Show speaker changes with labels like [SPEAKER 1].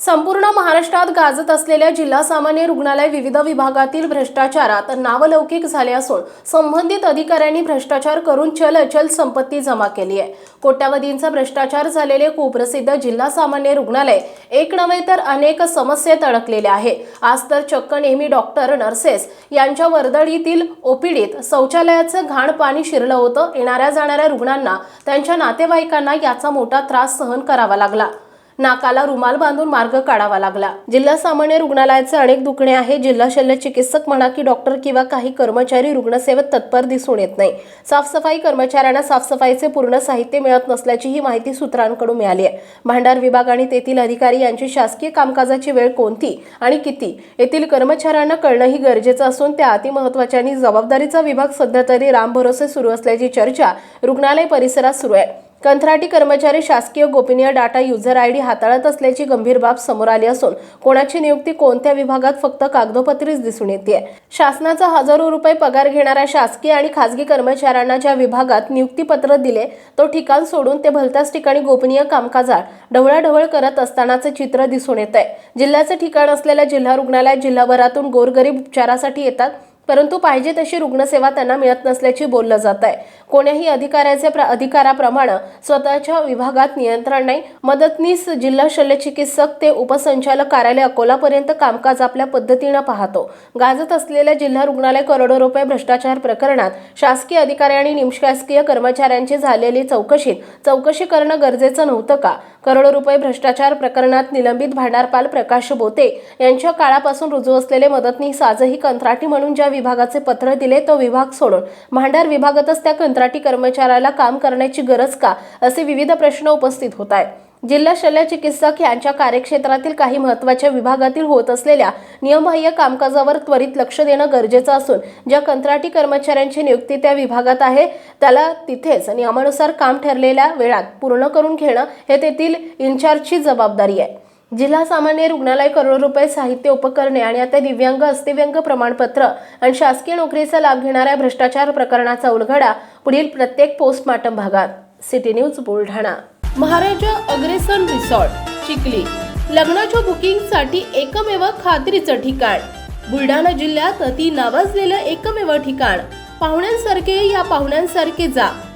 [SPEAKER 1] संपूर्ण महाराष्ट्रात गाजत असलेल्या जिल्हा सामान्य रुग्णालय विविध विभागातील भ्रष्टाचारात नावलौकिक झाले असून संबंधित अधिकाऱ्यांनी भ्रष्टाचार करून चल अचल संपत्ती जमा केली आहे. कोट्यावधींचा भ्रष्टाचार झालेले कुप्रसिद्ध जिल्हा सामान्य रुग्णालय एक नव्हे तर अनेक समस्येत अडकलेले आहे. आज तर चक्क नेहमी डॉक्टर नर्सेस यांच्या वर्दळीतील ओपीडीत शौचालयाचं घाण पाणी शिरलं होतं. येणाऱ्या जाणाऱ्या रुग्णांना त्यांच्या नातेवाईकांना याचा मोठा त्रास सहन करावा लागला. नाकाला रुमाल बांधून मार्ग काढावा लागला. जिल्हा सामान्य रुग्णालयाचे अनेक दुखणे आहे. जिल्हा शल्य चिकित्सक म्हणा की डॉक्टर किंवा काही कर्मचारी रुग्णसेवेत तत्पर दिसून येत नाही. साफसफाई कर्मचाऱ्यांना साफसफाईचे पूर्ण साहित्य मिळत नसल्याची ही माहिती सूत्रांकडून मिळाली आहे. भांडार विभाग आणि तेथील अधिकारी यांची शासकीय कामकाजाची वेळ कोणती आणि किती? येथील कर्मचाऱ्यांना कळणंही गरजेचं असून त्या अतिमहत्वाच्या आणि जबाबदारीचा विभाग सध्या तरी रामभरोसे सुरू असल्याची चर्चा रुग्णालय परिसरात सुरू आहे. कंत्राटी कर्मचारी शासकीय गोपनीय डाटा युजर आय डी हाताळत असल्याची गंभीर बाब समोर आली असून कोणाची नियुक्ती कोणत्या विभागात फक्त कागदोपत्रीच दिसून येते शासनाचा हजारो रुपये पगार घेणाऱ्या शासकीय आणि खासगी कर्मचाऱ्यांना ज्या विभागात नियुक्तीपत्र दिले तो ठिकाण सोडून ते भलत्याच ठिकाणी गोपनीय कामकाजात ढवळाढवळ करत असतानाचे चित्र दिसून येत आहे जिल्ह्याचे ठिकाण असलेल्या जिल्हा रुग्णालयात जिल्हाभरातून गोरगरीब उपचारासाठी येतात. परंतु पाहिजे तशी रुग्णसेवा त्यांना मिळत नसल्याची बोललं जात आहे. कोण्याही अधिकाऱ्याचे अधिकाराप्रमाणे स्वतःच्या विभागात नियंत्रण नाही. मदतनीस जिल्हा शल्यचिकित्सक ते उपसंचालक कार्यालय अकोलापर्यंत कामकाज आपल्या पद्धतीनं पाहतो. गाजत असलेल्या जिल्हा रुग्णालय करोडो रुपये भ्रष्टाचार प्रकरणात शासकीय अधिकारी आणि निमशासकीय कर्मचाऱ्यांची झालेली चौकशीत चौकशी करणं गरजेचं नव्हतं का? करोडो रुपये भ्रष्टाचार प्रकरणात निलंबित भांडारपाल प्रकाश बोते यांच्या काळापासून रुजू असलेले मदतनीस आजही कंत्राटी म्हणून ज्या विभागाचे पत्र दिले तो विभाग सोडून. भांडार विभागातच त्या कंत्राटी कर्मचाऱ्याला काम करण्याची गरज का? असे विविध प्रश्न उपस्थित होत आहेत. जिल्हा शल्य चिकित्सक यांच्या कार्यक्षेत्रातील काही महत्त्वाच्या विभागातील होत असलेल्या नियमबाह्य कामकाजावर त्वरित लक्ष देणं गरजेचं असून ज्या कंत्राटी कर्मचाऱ्यांची नियुक्ती त्या विभागात आहे त्याला तिथेच नियमानुसार काम ठरलेल्या वेळात पूर्ण करून घेणं हे तेथील इन्चार्जची जबाबदारी आहे. जिल्हा सामान्य रुग्णालय करोड रुपये साहित्य उपकरणे आणि आता दिव्यांग अस्थिव्यंग प्रमाणपत्र आणि शासकीय नोकरीचा लाभ घेणाऱ्या भ्रष्टाचार प्रकरणाचा उलगडा पुढील प्रत्येक पोस्टमार्टम भागात. City news Buldhana. Maharaja Agrasen resort Chikhli. लग्नाच्या बुकिंगसाठी एकमेव खात्रीचं ठिकाण. बुलढाणा जिल्ह्यात अति नावाजलेलं एकमेव ठिकाण. पाहुण्यांसारखे या पाहुण्यांसारखे जा.